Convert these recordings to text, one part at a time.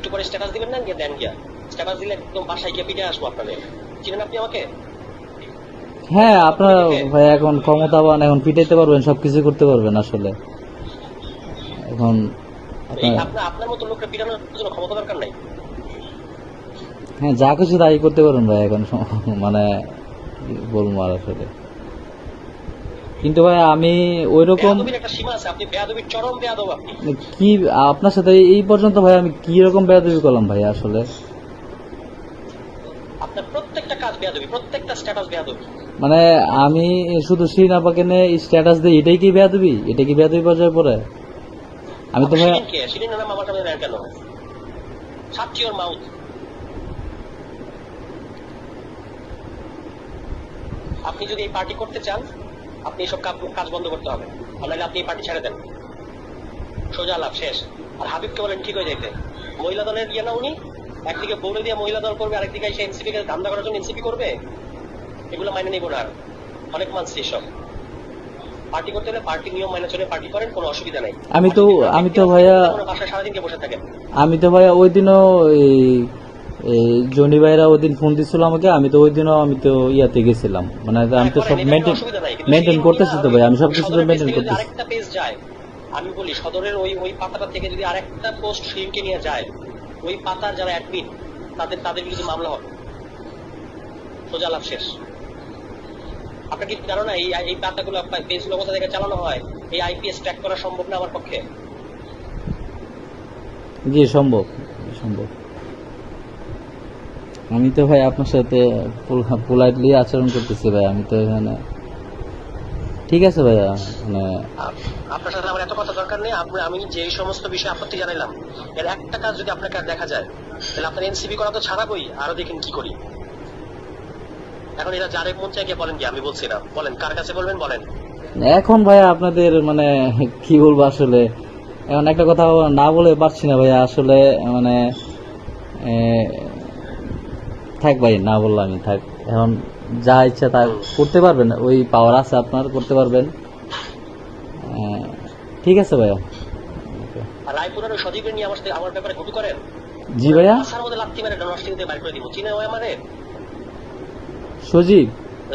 একটু পরে স্ট্যাটাস দিবেন না? গিয়ে দেন গিয়া। স্ট্যাটাস দিলে একদম বাসায় গিয়ে পিঠে আসব আপনাদের। চিনেন আপনি আমাকে? হ্যাঁ আপনার ভাই এখন ক্ষমতাবান এখন পিটাইতে পারবেন সবকিছু করতে পারবেন আসলে। এখন আপনার মতো লোককে পিটানোর জন্য ক্ষমতা দরকার নাই? হ্যাঁ যা কিছু তাই করতে পারবেন ভাই এখন মানে বলব আর আসলে? কিন্তু ভাই আমি ওই রকম কি আপনার সাথে এই পর্যন্ত ভাই আমি কি রকম বেয়াদবি করলাম ভাই আসলে? মানে আমি শুধু শ্রীনাপাকে স্ট্যাটাস দিই এটাই কি বেয়াদবি? এটা কি বেয়াদবি পর্যায়ে পড়ে? আমি তো ভাই আপনি যদি এই পার্টি করতে চান আপনি এসব কাজ- বন্ধ করতে হবে। আর নাহলে আপনি পার্টি ছেড়ে দেন। সোজা লাভ শেষ। আর হাবিবকে বলেন ঠিক হয়ে যাইতে। মহিলা দলের ইয়ে না উনি? একদিকে বৌড়ে দিয়ে মহিলা দল করবে আরেকদিকে এসে এনসিপি কে ধান্দা করার জন্য এনসিপি করবে? এগুলো মাইনে নিব না আর। অনেক মানছি এসব। পার্টি করতে হলে পার্টি নিয়ম মাইনে চলে পার্টি করেন কোনো অসুবিধা নাই। আমি তো আমি তো ভাইয়া বাসায় সারাদিনকে বসে থাকেন। আমি তো ভাইয়া ওই দিনও জনি ভাইরা ওই দিন ফোন দিছিল আমাকে আমি তো ওই দিনও আমি তো ইয়াতে গেছিলাম। মানে আমি তো সব মেনটেন মেনটেন করতেছি তো ভাই আমি সব কিছু তো মেনটেন করতেছি। আরেকটা পেজ যায় আমি বলি সদরের ওই ওই পাতাটা থেকে যদি আরেকটা পোস্ট শিরিনকে নিয়ে যায় ওই পাতার যারা অ্যাডমিন তাদের তাদের বিরুদ্ধে মামলা হবে। সোজা লাভ শেষ। আপনার কি না এই এই পাতাগুলো পেজগুলো কোথা থেকে চালানো হয়? এই আইপিএস ট্র্যাক করা সম্ভব না আমার পক্ষে? জি সম্ভব সম্ভব। আমি তো ভাই আপনার সাথে পোলাইটলি আচরণ করতেছি ভাই আমি তো এখানে ঠিক আছে ভাইয়া মানে আপনার সাথে আমার এত কথা দরকার নেই আপনি আমি যে সমস্ত বিষয়ে আপত্তি জানাইলাম এর একটা কাজ যদি আপনাকে আর দেখা যায় তাহলে আপনার এনসিবি করা তো ছাড়াবই আরও দেখেন কি করি। এখন এরা যারে মন চাই বলেন কি আমি বলছি না। বলেন কার কাছে বলবেন বলেন। এখন ভাইয়া আপনাদের মানে কি বলব আসলে? এখন একটা কথা না বলে পারছি না ভাইয়া আসলে মানে থাক ভাই না বললাম আমি থাক। এখন যা ইচ্ছা তা করতে পারবেন ওই পাওয়ার আছে আপনার করতে পারবেন। ঠিক আছে ভাইয়া। রায়পুরের ওই নিয়ে আমার সাথে আমার ব্যাপারে করেন? জি ভাইয়া। করে দিব। আমারে সজীব?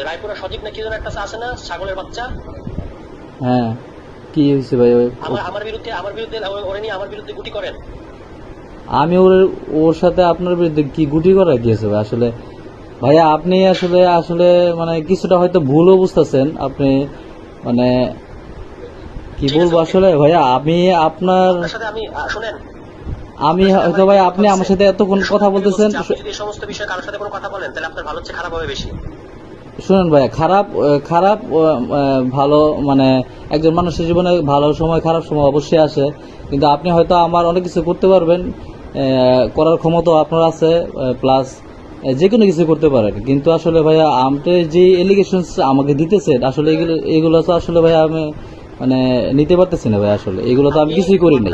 রায়পুরের সজীব না কি যেন একটা আছে না ছাগলের বাচ্চা? হ্যাঁ। কি হয়েছে ভাই আমার আমার বিরুদ্ধে আমার বিরুদ্ধে ওরে নিয়ে আমার বিরুদ্ধে গুটি করেন। আমি ওর ওর সাথে আপনার বিরুদ্ধে কি গুটি করা গিয়েছে ভাই? আসলে ভাইয়া আপনি আসলে আসলে মানে কিছুটা হয়তো ভুলও বুঝতেছেন। আপনি মানে কি বলব আসলে ভাইয়া আমি আপনার আমি শুনেন। আমি হয়তো ভাই আপনি আমার সাথে এতক্ষণ কথা বলতেছেন। যদি সমস্ত বিষয়ে কারোর সাথে কোনো কথা বলেন তাহলে আপনার ভালো হচ্ছে খারাপ হবে বেশি। শুনেন ভাইয়া খারাপ খারাপ ভালো মানে একজন মানুষের জীবনে ভালো সময় খারাপ সময় অবশ্যই আসে। কিন্তু আপনি হয়তো আমার অনেক কিছু করতে পারবেন। করার ক্ষমতা আপনার আছে প্লাস যে কোনো কিছু করতে পারেন। কিন্তু আসলে ভাইয়া আপনি যে এলিগেশন আমাকে দিতেছেন আসলে এগুলো এগুলো তো আসলে ভাইয়া আমি মানে নিতে পারতেছি না ভাই আসলে। এগুলো তো আমি কিছুই করি নাই।